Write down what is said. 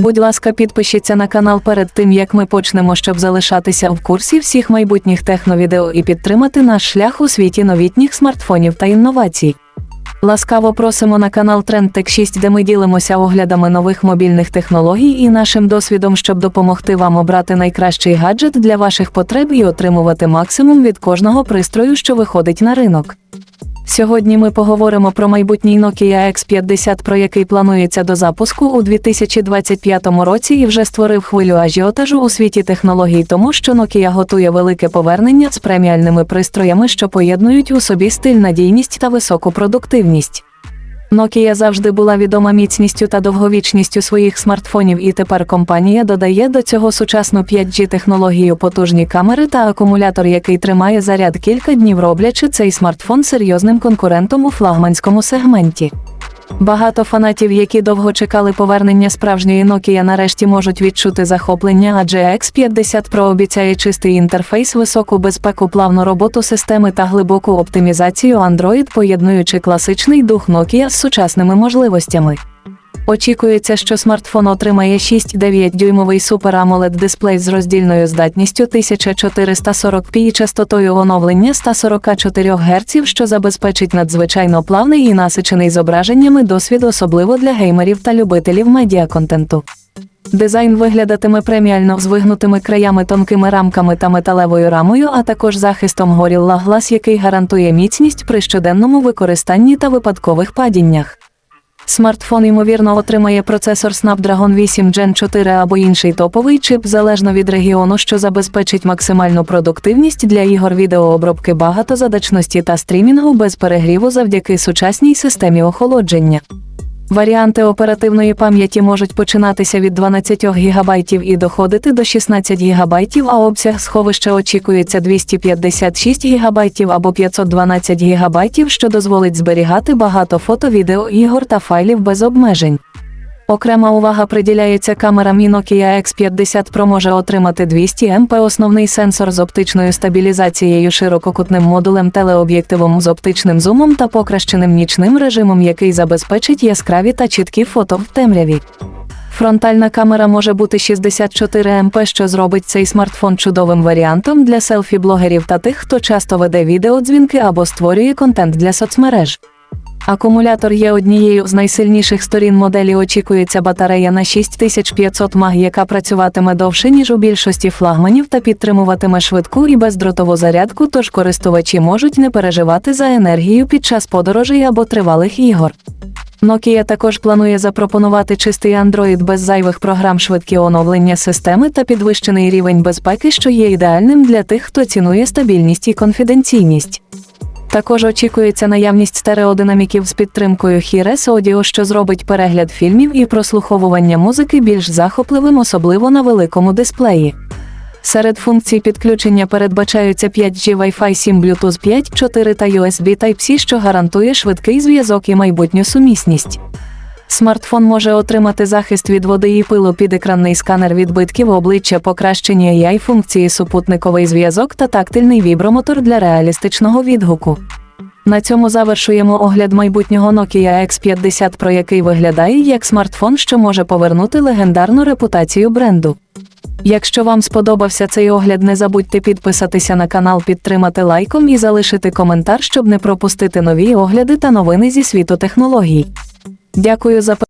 Будь ласка, підпишіться на канал перед тим, як ми почнемо, щоб залишатися в курсі всіх майбутніх техновідео і підтримати наш шлях у світі новітніх смартфонів та інновацій. Ласкаво просимо на канал TrendTech 6, де ми ділимося оглядами нових мобільних технологій і нашим досвідом, щоб допомогти вам обрати найкращий гаджет для ваших потреб і отримувати максимум від кожного пристрою, що виходить на ринок. Сьогодні ми поговоримо про майбутній Nokia X50, про який планується до запуску у 2025 році і вже створив хвилю ажіотажу у світі технологій, тому що Nokia готує велике повернення з преміальними пристроями, що поєднують у собі стиль, надійність та високу продуктивність. Nokia завжди була відома міцністю та довговічністю своїх смартфонів, і тепер компанія додає до цього сучасну 5G технологію, потужні камери та акумулятор, який тримає заряд кілька днів, роблячи цей смартфон серйозним конкурентом у флагманському сегменті. Багато фанатів, які довго чекали повернення справжньої Nokia, нарешті можуть відчути захоплення, адже X50 Pro обіцяє чистий інтерфейс, високу безпеку, плавну роботу системи та глибоку оптимізацію Android, поєднуючи класичний дух Nokia з сучасними можливостями. Очікується, що смартфон отримає 6,9 дюймовий Super AMOLED дисплей з роздільною здатністю 1440p і частотою оновлення 144 Гц, що забезпечить надзвичайно плавний і насичений зображеннями досвід, особливо для геймерів та любителів медіаконтенту. Дизайн виглядатиме преміально з вигнутими краями, тонкими рамками та металевою рамою, а також захистом Gorilla Glass, який гарантує міцність при щоденному використанні та випадкових падіннях. Смартфон ймовірно отримає процесор Snapdragon 8 Gen 4 або інший топовий чип залежно від регіону, що забезпечить максимальну продуктивність для ігор відеообробки багатозадачності та стрімінгу без перегріву завдяки сучасній системі охолодження. Варіанти оперативної пам'яті можуть починатися від 12 ГБ і доходити до 16 ГБ, а обсяг сховища очікується 256 ГБ або 512 ГБ, що дозволить зберігати багато фото, відео, ігор та файлів без обмежень. Окрема увага приділяється камерам і Nokia X50 Pro може отримати 200 МП основний сенсор з оптичною стабілізацією, ширококутним модулем, телеоб'єктивом з оптичним зумом та покращеним нічним режимом, який забезпечить яскраві та чіткі фото в темряві. Фронтальна камера може бути 64 МП, що зробить цей смартфон чудовим варіантом для селфі-блогерів та тих, хто часто веде відеодзвінки або створює контент для соцмереж. Акумулятор є однією з найсильніших сторін моделі. Очікується батарея на 6500 мАh, яка працюватиме довше, ніж у більшості флагманів, та підтримуватиме швидку і бездротову зарядку, тож користувачі можуть не переживати за енергію під час подорожей або тривалих ігор. Nokia також планує запропонувати чистий Android без зайвих програм, швидкі оновлення системи та підвищений рівень безпеки, що є ідеальним для тих, хто цінує стабільність і конфіденційність. Також очікується наявність стереодинаміків з підтримкою Hi-Res Audio, що зробить перегляд фільмів і прослуховування музики більш захопливим, особливо на великому дисплеї. Серед функцій підключення передбачаються 5G Wi-Fi 7 Bluetooth 5, 4 та USB Type-C, що гарантує швидкий зв'язок і майбутню сумісність. Смартфон може отримати захист від води і пилу підекранний сканер відбитків обличчя, покращення AI функції, супутниковий зв'язок та тактильний вібромотор для реалістичного відгуку. На цьому завершуємо огляд майбутнього Nokia X50, про який виглядає як смартфон, що може повернути легендарну репутацію бренду. Якщо вам сподобався цей огляд, не забудьте підписатися на канал, підтримати лайком і залишити коментар, щоб не пропустити нові огляди та новини зі світу технологій. Дякую за